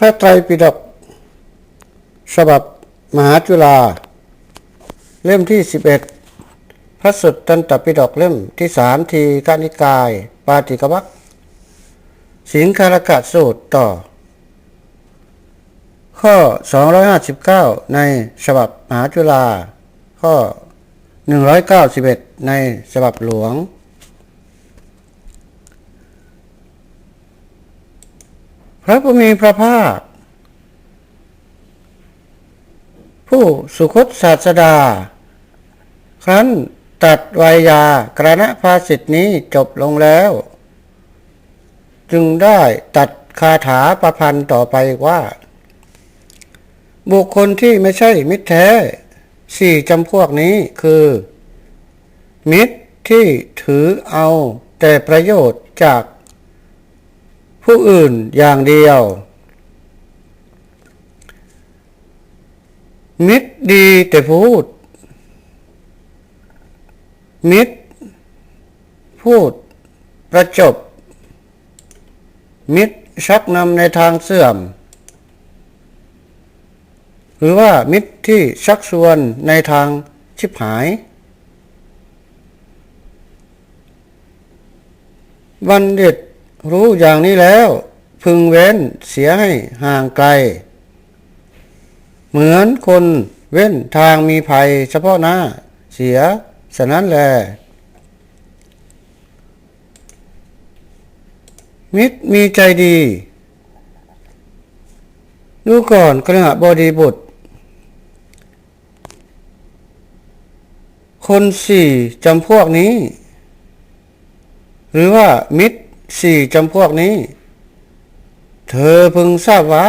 พระไตรปิฎกฉบับมหาจุฬาเล่มที่ 11 พระสุตตันตปิฎกเล่มที่สามทีกานิกาย ปาติกวัคสิงคารกะสูตรต่อ ข้อ 259 ในฉบับมหาจุฬาข้อ 191 ในฉบับหลวง ระผู้มีพระภาค ผู้สุคตศาสดา ครั้นตัดวายากรณภาสิทธินี้จบลงแล้ว จึงได้ตัดคาถาประพันธ์ต่อไปว่า บุคคลที่ไม่ใช่มิตรแท้สี่จำพวกนี้คือ มิตรที่ถือเอาแต่ประโยชน์จาก ผู้อื่นอย่างเดียว มิตรดีแต่พูด มิตร พูด ประจบ มิตรชักนำในทางเสื่อม หรือว่ามิตรที่ชักชวนในทางชิบหาย บัณฑิต รู้อย่างนี้แล้ว พึงเว้นเสียให้ห่างไกล เหมือนคนเว้นทางมีภัยเฉพาะหน้า เสียฉะนั้นแล มิตรมีใจดี ดูก่อนกระหบดีบุตร คนสี่จำพวกนี้ หรือว่ามิตร สี่จำพวกนี้ เธอพึงทราบว่า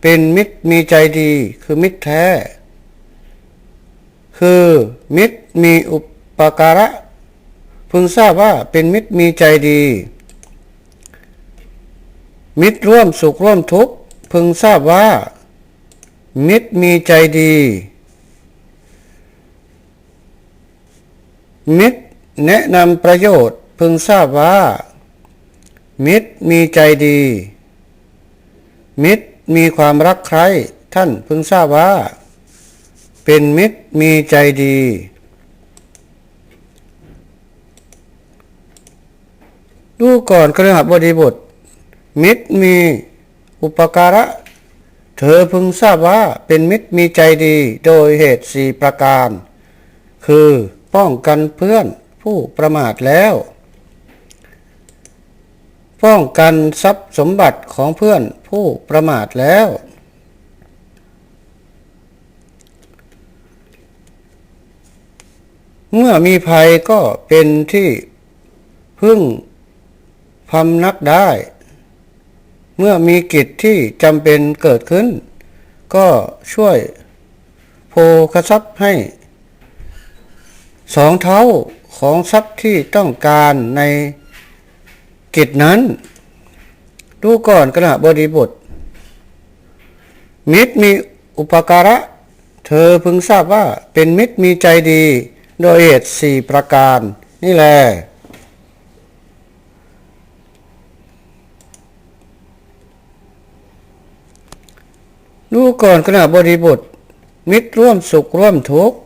เป็นมิตรมีใจดีคือมิตรแท้ คือมิตรมีอุปการะ พึงทราบว่าเป็นมิตรมีใจดี มิตรร่วมสุขร่วมทุกข์พึงทราบว่า มิตรมีใจดี มิตรแนะนำประโยชน์พึงทราบว่า มิตรมีใจดี มิตรมีความรักใคร่ท่านพึงทราบว่า เป็นมิตรมีใจดี ดูก่อนกระหับบดีบุตรมิตรมีอุปการะ เธอพึงทราบว่าเป็นมิตรมีใจดีโดยเหตุสี่ประการ คือป้องกันเพื่อนผู้ประมาทแล้ว ป้องกันทรัพย์สมบัติของเพื่อนผู้ประมาทแล้ว เมื่อมีภัยก็เป็นที่พึ่งพำนักได้ เมื่อมีกิจที่จำเป็นเกิดขึ้น ก็ช่วยโพกทรัพย์ให้สองเท่าของทรัพย์ที่ต้องการใน กิจนั้น ดูก่อนขณะบริบท มิตรมีอุปการะ เธอพึงทราบว่าเป็นมิตรมีใจดี โดยเหตุสี่ประการ นี่แหละดูก่อนขณะบริบท มิตรร่วมสุขร่วมทุกข์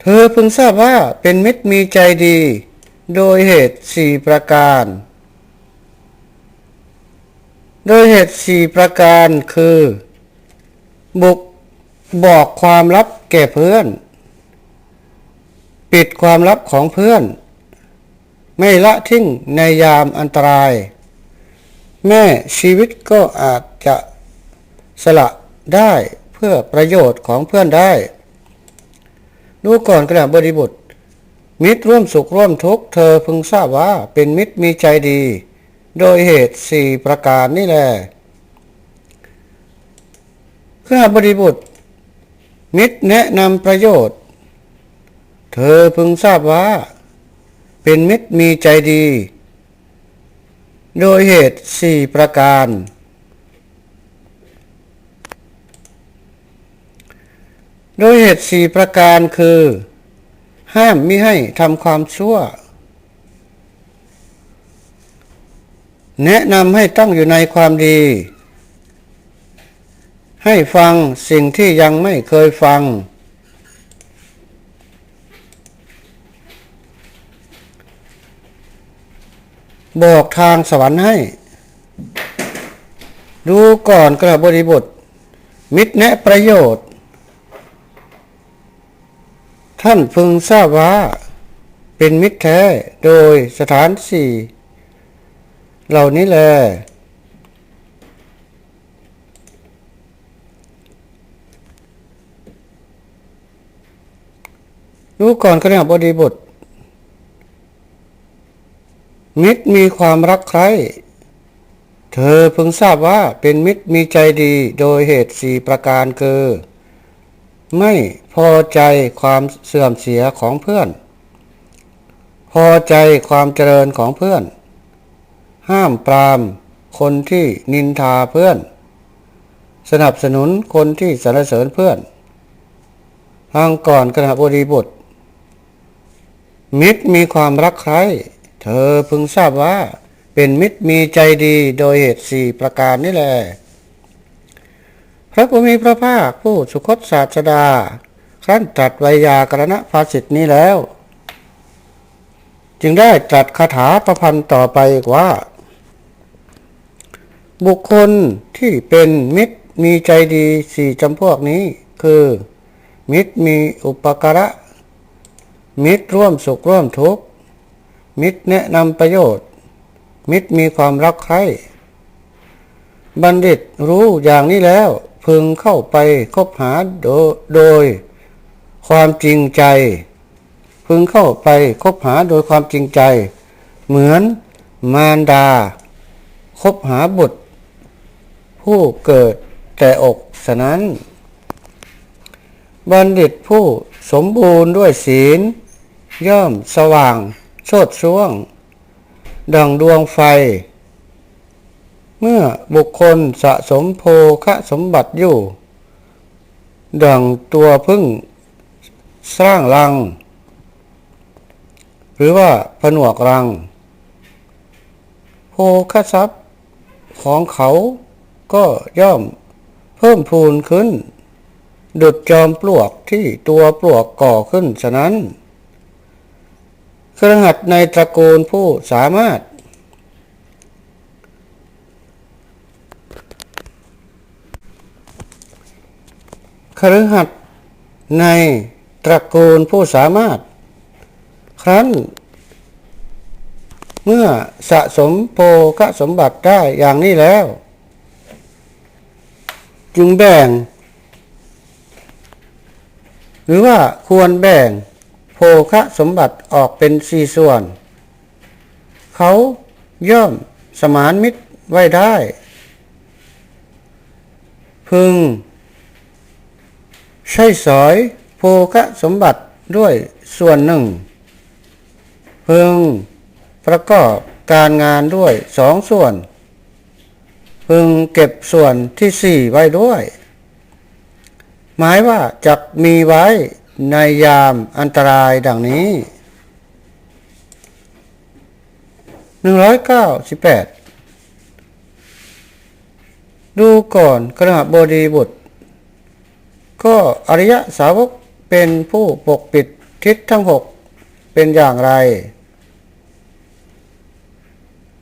เธอพึงทราบว่าเป็นมิตรมีใจดี โดยเหตุสี่ประการ โดยเหตุสี่ประการคือ บุกบอกความลับแก่เพื่อน ปิดความลับของเพื่อน ไม่ละทิ้งในยามอันตราย แม่ชีวิตก็อาจจะสละได้เพื่อประโยชน์ของเพื่อนได้ ดูก่อนกระบริบุตร มิตรร่วมสุขร่วมทุกข์เธอพึงทราบว่าเป็นมิตรมีใจดี โดยเหตุสี่ประการนี่แหละข้าบริบุตร มิตรแนะนำประโยชน์ เธอพึงทราบว่า เป็นมิตรมีใจดี โดยเหตุสี่ประการ โดยเหตุสี่ประการคือ ห้ามมิให้ทำความชั่ว แนะนำให้ตั้งอยู่ในความดี ให้ฟังสิ่งที่ยังไม่เคยฟัง บอกทางสวรรค์ให้ ดูก่อนกระบริบท มิตรแนะประโยชน์ ท่านพึงทราบว่า เป็นมิตรแท้โดยสถานสี่เหล่านี้แล รู้ก่อนขณะบริบท มิตรมีความรักใคร เธอพึงทราบว่าเป็นมิตรมีใจดีโดยเหตุสี่ประการคือ ไม่พอใจความเสื่อมเสียของเพื่อน พอใจความเจริญของเพื่อน ห้ามปรามคนที่นินทาเพื่อน สนับสนุนคนที่สรรเสริญเพื่อน ทางก่อนขณะบริบทมิตรมีความรักใครเธอพึงทราบว่าเป็นมิตรมีใจดีโดยเหตุสี่ประการนี่แหละ ระผู้มีพระภาคผู้สุคตศาสดาครั้นตรัสไวยากรณภาสิทธินี้แล้ว จึงได้ตรัสคาถาประพันธ์ต่อไปว่า บุคคลที่เป็นมิตรมีใจดีสี่จำพวกนี้ คือ มิตรมีอุปการะ มิตรร่วมสุขร่วมทุกข์ มิตรแนะนำประโยชน์ มิตรมีความรักใคร่บัณฑิตรู้อย่างนี้แล้วพึงเข้าไปคบหาโดโดย ความจริงใจ พึงเข้าไปคบหาโดยความจริงใจ เหมือนมารดา คบหาบุตร ผู้เกิดแต่อกฉะนั้น บัณฑิตผู้สมบูรณ์ด้วยศีล ย่อมสว่างโชดช่วง ดังดวงไฟ เมื่อบุคคลสะสมโภคะสมบัติอยู่ ดังตัวพึ่งสร้างรัง หรือว่าผนวกรัง โภคทรัพย์ของเขาก็ย่อมเพิ่มพูนขึ้น ดุดจอมปลวกที่ตัวปลวกก่อขึ้นฉะนั้นเครือขัดในตระกูลผู้สามารถ ครือขัดในตระกูลผู้สามารถ ครั้น เมื่อสะสมโภคสมบัติได้อย่างนี้แล้ว จึงแบ่ง หรือว่าควรแบ่งโภคะสมบัติออกเป็นสี่ส่วน เขาย่อมสมานมิตรไว้ได้ พึง ใช้สอยโภคะสมบัติด้วยส่วนหนึ่ง พึงประกอบการงานด้วยสองส่วน พึงเก็บส่วนที่สี่ไว้ด้วย หมายว่าจะมีไว้ในยามอันตรายดังนี้ 198 ดูก่อนขณะบดีบุตร ก็อริยสาวกเป็นผู้ปกปิดทิศทั้งหกเป็นอย่างไร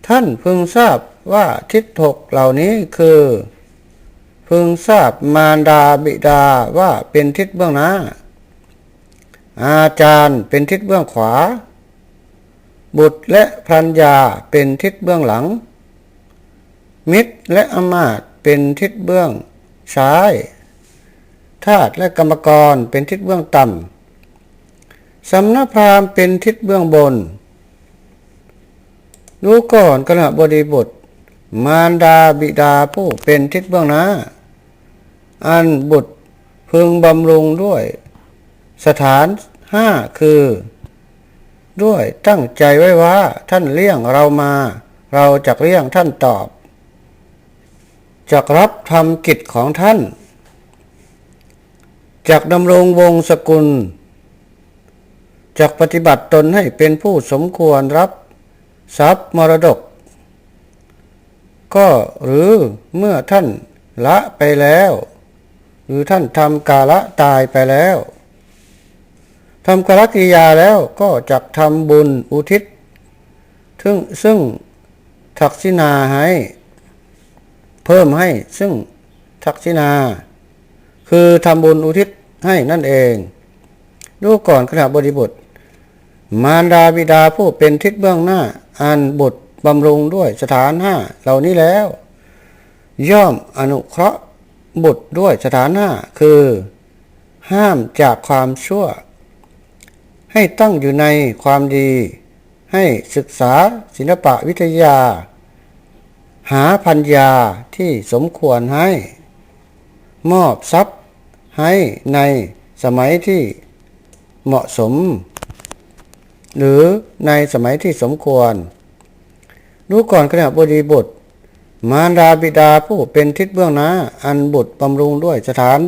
ท่านพึงทราบว่าทิศหกเหล่านี้คือ พึงทราบมารดาบิดาว่าเป็นทิศเบื้องหน้า อาจารย์เป็นทิศเบื้องขวา บุตรและภรรยาเป็นทิศเบื้องหลัง มิตรและอมาตเป็นทิศเบื้องซ้าย ทาสและกรรมกรเป็นทิศเบื้องต่ำสำนักพราหมณ์เป็นทิศเบื้องบน รู้ก่อนขณะบริบท มารดาบิดาผู้เป็นทิศเบื้องหน้า อันบุตรพึงบำรุงด้วย สถานห้าคือ ด้วยตั้งใจไว้ว่าท่านเลี้ยงเรามา เราจะเลี้ยงท่านตอบจะรับทำกิจของท่าน จากดำรงวงศกุล จากปฏิบัติตนให้เป็นผู้สมควรรับทรัพย์มรดก ก็หรือเมื่อท่านละไปแล้ว หรือท่านทำกาละตายไปแล้วทำกาลกิยาแล้วก็จะทำบุญอุทิศซึ่งซึ่งทักษิณาให้ เพิ่มให้ซึ่งทักษิณาคือทำบุญอุทิศ ให้นั่นเอง ดูก่อนขณะบริบทมารดาบิดาผู้เป็นทิศเบื้องหน้า อันบุตรบำรุงด้วยสถานห้าเหล่านี้แล้ว ย่อมอนุเคราะห์บุตรด้วยสถานห้าคือ ห้ามจากความชั่ว ให้ตั้งอยู่ในความดี ให้ศึกษาศิลปะวิทยา หาพัญญาที่สมควรให้ มอบทรัพย์ ให้ในสมัยที่เหมาะสม หรือในสมัยที่สมควรดูก่อนขณะบริบทมารดาบิดาผู้เป็นทิศเบื้องหน้า อันบุตรบำรุงด้วยสถาน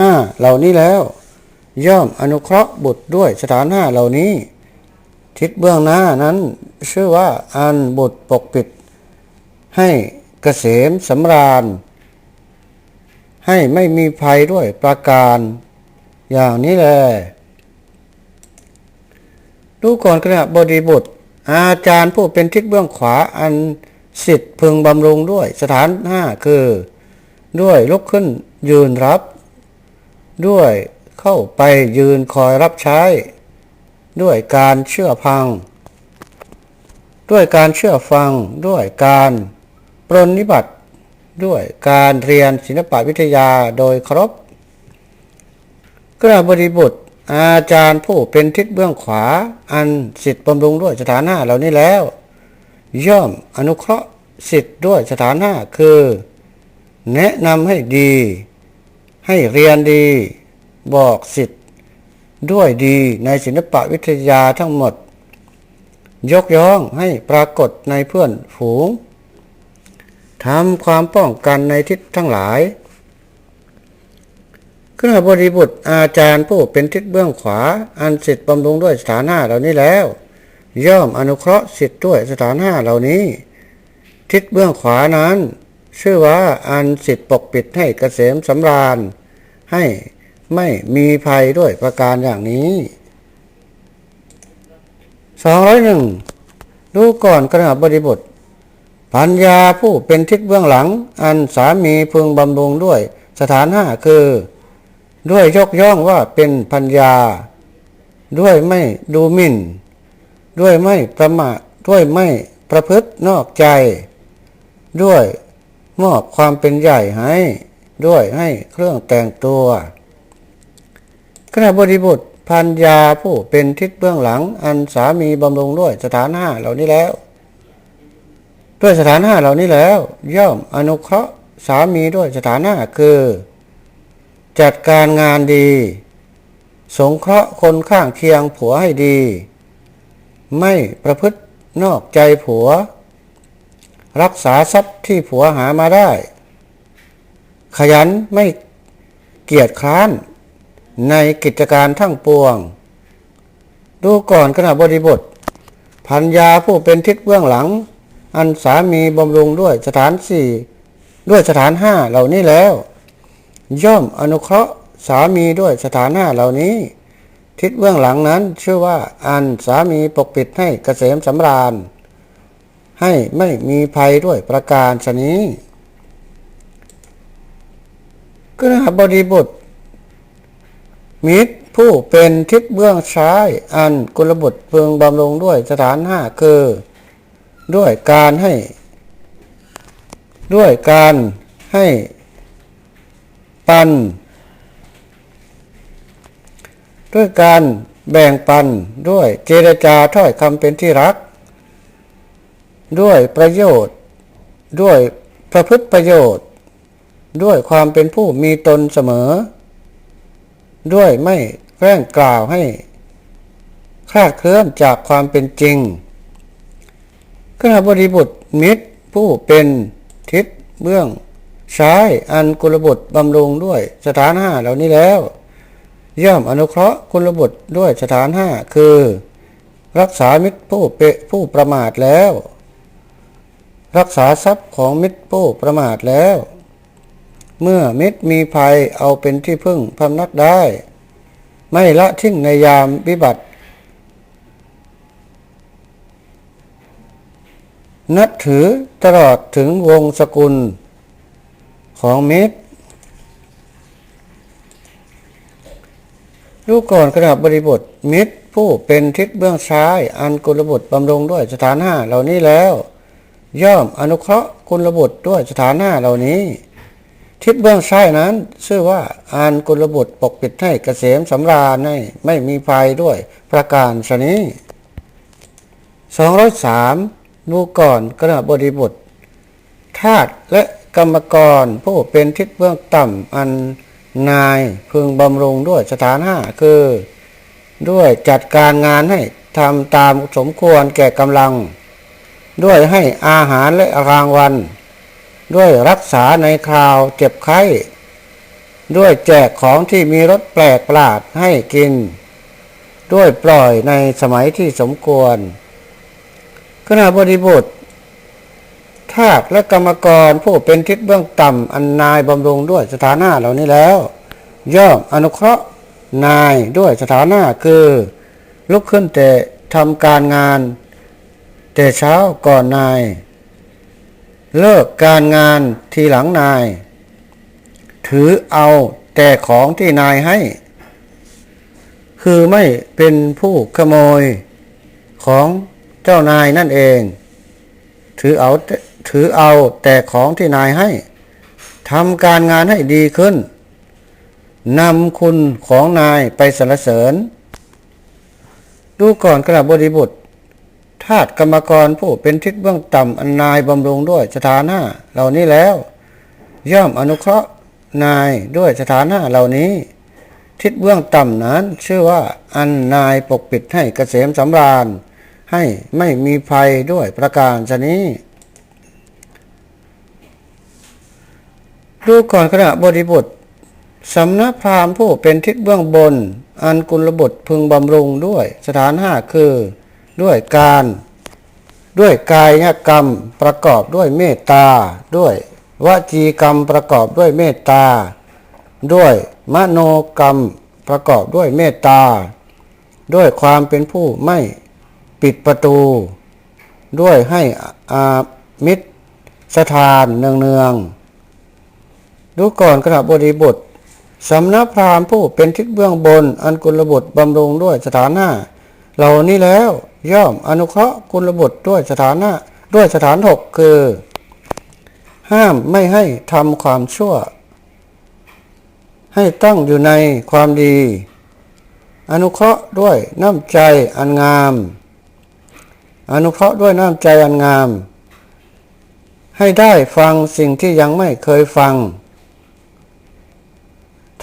ห้าเหล่านี้แล้ว ย่อมอนุเคราะห์บุตรด้วยสถานห้าเหล่านี้ ทิศเบื้องหน้านั้นชื่อว่าอันบุตรปกปิด ให้เกษมสำราญ ให้ไม่มีภัยด้วยประการ อย่างนี้แหละดูก่อนขณะบริบุตร อาจารย์ผู้เป็นทิศเบื้องขวาอันสิทธิ์พึงบำรุงด้วยสถานห้าคือ ด้วยลุกขึ้นยืนรับ ด้วยเข้าไปยืนคอยรับใช้ ด้วยการเชื่อพัง ด้วยการเชื่อฟัง ด้วยการปรนนิบัติ ด้วยการเรียนศิลปวิทยาโดยครพกระบริบุตรอาจารย์ผู้เป็นทิศเบื้องขวา อันสิทธิ์บำรุงด้วยสถานห้าเหล่านี้แล้ว ย่อมอนุเคราะห์สิทธิ์ด้วยสถานห้าคือ แนะนำให้ดี ให้เรียนดี บอกสิทธิ์ด้วยดีในศิลปวิทยาทั้งหมด ยกย่องให้ปรากฏในเพื่อนฝูง ทำความป้องกันในทิศทั้งหลายขณะบริบุตรอาจารย์ผู้เป็นทิศเบื้องขวา อันสิทธิ์บำรุงด้วยสถานห้าเหล่านี้แล้ว ย่อมอนุเคราะห์สิทธิ์ด้วยสถานห้าเหล่านี้ ทิศเบื้องขวานั้น ชื่อว่าอันสิทธิ์ปกปิดให้เกษมสำราญ ให้ไม่มีภัยด้วยประการอย่างนี้สองร้อยหนึ่งดูก่อนขณะบริบท ปัญญาผู้เป็นทิศเบื้องหลัง อันสามีพึงบำรุงด้วย สถานห้าคือ ด้วยยกย่องว่าเป็นปัญญา ด้วยไม่ดูหมิ่น ด้วยไม่ประมาทด้วยไม่ประพฤตินอกใจ ด้วยมอบความเป็นใหญ่ให้ ด้วยให้เครื่องแต่งตัวขณะบริบุตรพันยาผู้เป็นทิศเบื้องหลัง อันสามีบำรุงด้วยสถานห้าเหล่านี้แล้ว ด้วยสถานห้าเหล่านี้แล้ว ย่อมอนุเคราะห์สามีด้วยสถานห้าคือ จัดการงานดี สงเคราะห์คนข้างเคียงผัวให้ดี ไม่ประพฤตินอกใจผัว รักษาทรัพย์ที่ผัวหามาได้ ขยันไม่เกียจคร้าน ในกิจการทั้งปวง ดูก่อนขณะบริบทพันยาผู้เป็นทิศเบื้องหลัง อันสามีบำรุงด้วยสถานสี่ด้วยสถานห้าเหล่านี้แล้ว ย่อมอนุเคราะห์สามีด้วยสถานห้าเหล่านี้ ทิศเบื้องหลังนั้นชื่อว่าอันสามีปกปิดให้เกษมสำราญ ให้ไม่มีภัยด้วยประการชนี้ก็นะบริบทมิตรผู้เป็นทิศเบื้องซ้าย อันกุลบุตรเพึงบำรุงด้วยสถานห้าคือ ด้วยการให้ ด้วยการให้ปัน ด้วยการแบ่งปันด้วยเจรจาถ้อยคำเป็นที่รัก ด้วยประโยชน์ ด้วยประพฤติประโยชน์ ด้วยความเป็นผู้มีตนเสมอ ด้วยไม่แกล้งกล่าวให้คลาดเคลื่อนจากความเป็นจริง ขณะบริบุตรมิตรผู้เป็นทิศเบื้องซ้ายอันกุลบุตรบำรุงด้วยสถานห้าเหล่านี้แล้วย่อมอนุเคราะห์กุลบุตรด้วยสถานห้าคือ รักษามิตรผู้เปะผู้ประมาทแล้ว รักษาทรัพย์ของมิตรผู้ประมาทแล้ว เมื่อมิตรมีภัยเอาเป็นที่พึ่งพำนักได้ ไม่ละทิ้งในยามวิบัติ นับถือตลอดถึงวงสกุลของมิตรดูก่อนขณะบริบทมิตรผู้เป็นทิศเบื้องซ้าย อันกุลบุตรบำรุงด้วยสถานห้าเหล่านี้แล้ว ย่อมอนุเคราะห์กุลบุตรด้วยสถานห้าเหล่านี้ ทิศเบื้องซ้ายนั้น ชื่อว่าอันกุลบุตรปกปิดให้เกษมสำราญให้ไม่มีภัยด้วยประการชนี้สองร้อยสาม ดูก่อนขณะบริบทธาตุและกรรมกรผู้เป็นทิศเบื้องต่ำอันนายพึงบำรุงด้วยสถานห้าคือ ด้วยจัดการงานให้ทำตามสมควรแก่กำลัง ด้วยให้อาหารและรางวัล ด้วยรักษาในคราวเจ็บไข้ ด้วยแจกของที่มีรสแปลกประหลาดให้กิน ด้วยปล่อยในสมัยที่สมควร ขณะบริบททาสและกรรมกรผู้เป็นทิศเบื้องต่ำอันนายบำรุงด้วยสถานะเหล่านี้แล้ว ย่อมอนุเคราะห์นายด้วยสถานะคือ ลุกขึ้นแต่ทำการงาน แต่เช้าก่อนนาย เลิกการงานทีหลังนาย ถือเอาแต่ของที่นายให้ คือไม่เป็นผู้ขโมยของ เจ้านายนั่นเอง ถือเอาถือเอาแต่ของที่นายให้ทำการงานให้ดีขึ้นนำคุณของนายไปสรรเสริญ ดูก่อนกระบริบุตรทาสกรรมกรผู้เป็นทิศเบื้องต่ำอันนายบำรุงด้วยสถานะเหล่านี้แล้ว ย่อมอนุเคราะห์นายด้วยสถานะเหล่านี้ ทิศเบื้องต่ำนั้นชื่อว่าอันนายปกปิดให้เกษมสำราญ ให้ไม่มีภัยด้วยประการชนี้ดูก่อนขณะบริบทสำนักพราหมณ์ผู้เป็นทิศเบื้องบน อันกุลบุตรพึงบำรุงด้วยสถานห้าคือด้วยการ ด้วยกายกรรมประกอบด้วยเมตตา ด้วยวจีกรรมประกอบด้วยเมตตา ด้วยมโนกรรมประกอบด้วยเมตตา ด้วยความเป็นผู้ไม่ ปิดประตู ด้วยให้อามิตรสถานเนืองๆดูก่อนขณะบริบทสำนักพราหมณ์ผู้เป็นทิศเบื้องบน อันกุลบุตรบำรุงด้วยสถานะ เหล่านี้แล้วย่อมอนุเคราะห์กุลบุตรด้วยสถานะ ด้วยสถานหกคือ ห้ามไม่ให้ทำความชั่ว ให้ตั้งอยู่ในความดี อนุเคราะห์ด้วยน้ำใจอันงาม อนุเคราะห์ด้วยน้ำใจอันงาม ให้ได้ฟังสิ่งที่ยังไม่เคยฟัง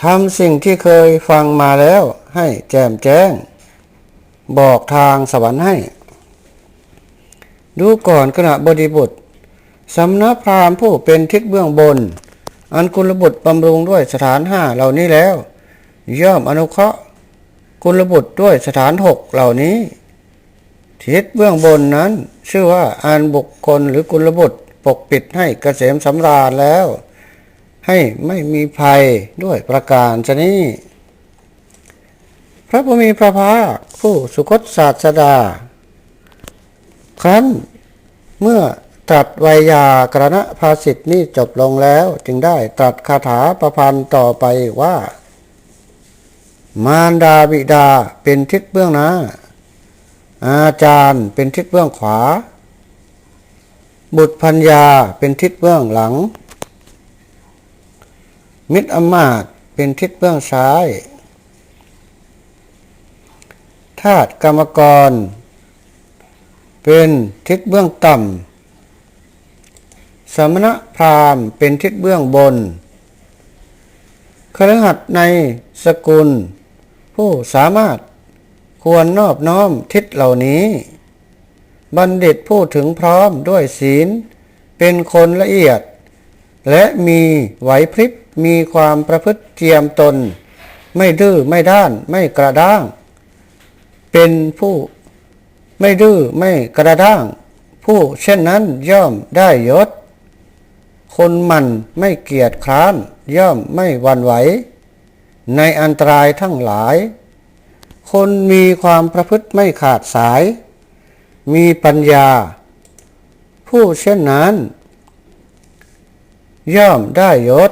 ทำสิ่งที่เคยฟังมาแล้วให้แจ่มแจ้ง บอกทางสวรรค์ให้ ดูก่อนขณะบริบุตรสำนักพราหมณ์ผู้เป็นทิศเบื้องบน อันกุลบุตรบำรุงด้วยสถานห้าเหล่านี้แล้ว ย่อมอนุเคราะห์กุลบุตรด้วยสถานหกเหล่านี้ ทิศเบื้องบนนั้น ชื่อว่าอันบุคคลหรือกุลบุตรปกปิดให้เกษมสำราญแล้ว ให้ไม่มีภัยด้วยประการชนี้ พระผู้มีพระภาคผู้สุคตศาสดา ครั้นเมื่อตรัสไวยากรณภาสิทธินี้จบลงแล้วจึงได้ตรัสคาถาประพันธ์ต่อไปว่า มารดาบิดาเป็นทิศเบื้องหน้า อาจารย์เป็นทิศเบื้องขวา บุตรพัญญาเป็นทิศเบื้องหลัง มิตรอมาตเป็นทิศเบื้องซ้ายธาตุกรรมกร เป็นทิศเบื้องต่ำสมณพราหมณ์เป็นทิศเบื้องบนครหัสในสกุล ผู้สามารถ ควรนอบน้อมทิศเหล่านี้ บัณฑิตผู้ถึงพร้อมด้วยศีล เป็นคนละเอียด และมีไหวพริบมีความประพฤติเทียมตน ไม่ดื้อไม่ด้านไม่กระด้าง เป็นผู้ไม่ดื้อไม่กระด้าง ผู้เช่นนั้นย่อมได้ยศ คนมันไม่เกียจคร้านย่อมไม่วันไหว ในอันตรายทั้งหลาย คนมีความประพฤติไม่ขาดสาย มีปัญญา ผู้เช่นนั้น ย่อมได้ยศ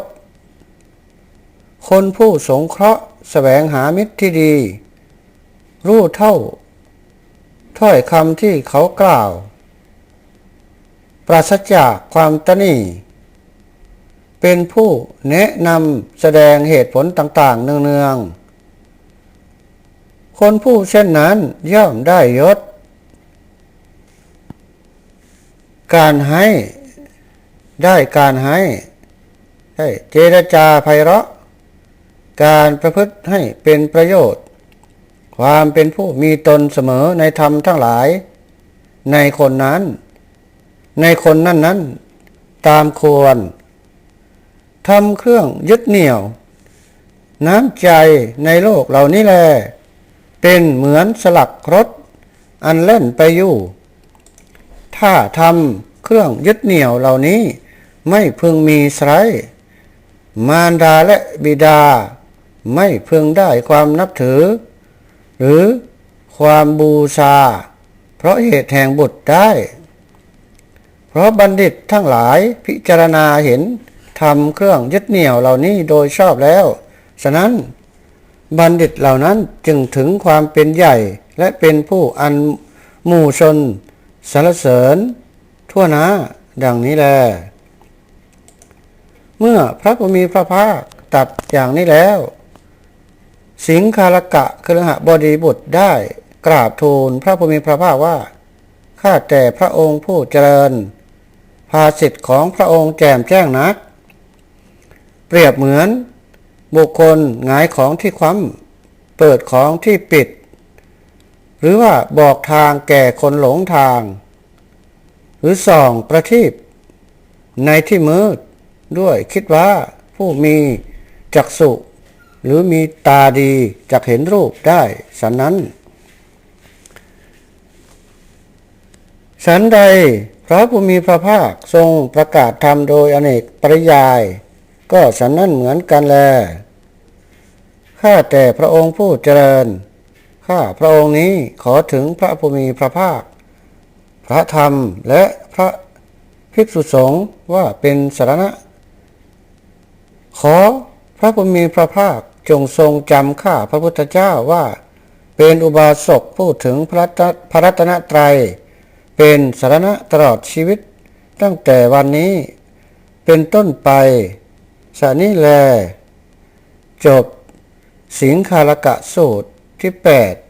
คนผู้สงเคราะห์แสวงหามิตรที่ดี รู้เท่า ถ้อยคำที่เขากล่าว ปราศจากความตนีเป็นผู้แนะนำแสดงเหตุผลต่าง ๆ เนืองๆ คนผู้เช่นนั้นย่อมได้ยศ การให้ได้การให้ได้เจรจาไพเราะ การประพฤติให้เป็นประโยชน์ ความเป็นผู้มีตนเสมอในธรรมทั้งหลาย ในคนนั้น ในคนนั้นนั้นตามควรทำเครื่องยึดเหนี่ยว น้ำใจในโลกเหล่านี้แล เป็นเหมือนสลักรถ อันเล่นไปอยู่ ถ้าทำเครื่องยึดเหนี่ยวเหล่านี้ ไม่พึงมีไสรมารดาและบิดา ไม่พึงได้ความนับถือ หรือความบูชา เพราะเหตุแห่งบุตรได้ เพราะบัณฑิตทั้งหลายพิจารณาเห็นทำเครื่องยึดเหนี่ยวเหล่านี้โดยชอบแล้ว ฉะนั้น บัณฑิตเหล่านั้นจึงถึงความเป็นใหญ่และเป็นผู้อันหมู่ชนสรรเสริญ ทั่วนาดังนี้แล เมื่อพระผู้มีพระภาคตัดอย่างนี้แล้ว สิงคาลกะครหบดีบุตรได้กราบทูลพระผู้มีพระภาคว่า ข้าแต่พระองค์ผู้เจริญ ภาสิทธิ์ของพระองค์แจ่มแจ้งนัก เปรียบเหมือน บุคคลหงายของที่คว่ำเปิดของที่ปิด หรือว่าบอกทางแก่คนหลงทาง หรือส่องประทีปในที่มืดด้วยคิดว่าผู้มีจักษุหรือมีตาดีจักเห็นรูปได้สันนั้นฉันใดพระผู้มีพระภาคทรงประกาศธรรมโดยอเนกปริยาย ก็ฉันนั้นเหมือนกันแล ข้าแต่พระองค์ผู้เจริญ ข้าพระองค์นี้ขอถึงพระผู้มีพระภาค พระธรรมและพระภิกษุสงฆ์ว่าเป็นสารณะ ขอพระผู้มีพระภาคจงทรงจำข้าพระพุทธเจ้าว่า เป็นอุบาสกพูดถึงพระพระรัตนตรัย เป็นสารณะตลอดชีวิต ตั้งแต่วันนี้เป็นต้นไป สานี้แล จบ สิงคาลกะสูตรที่ 8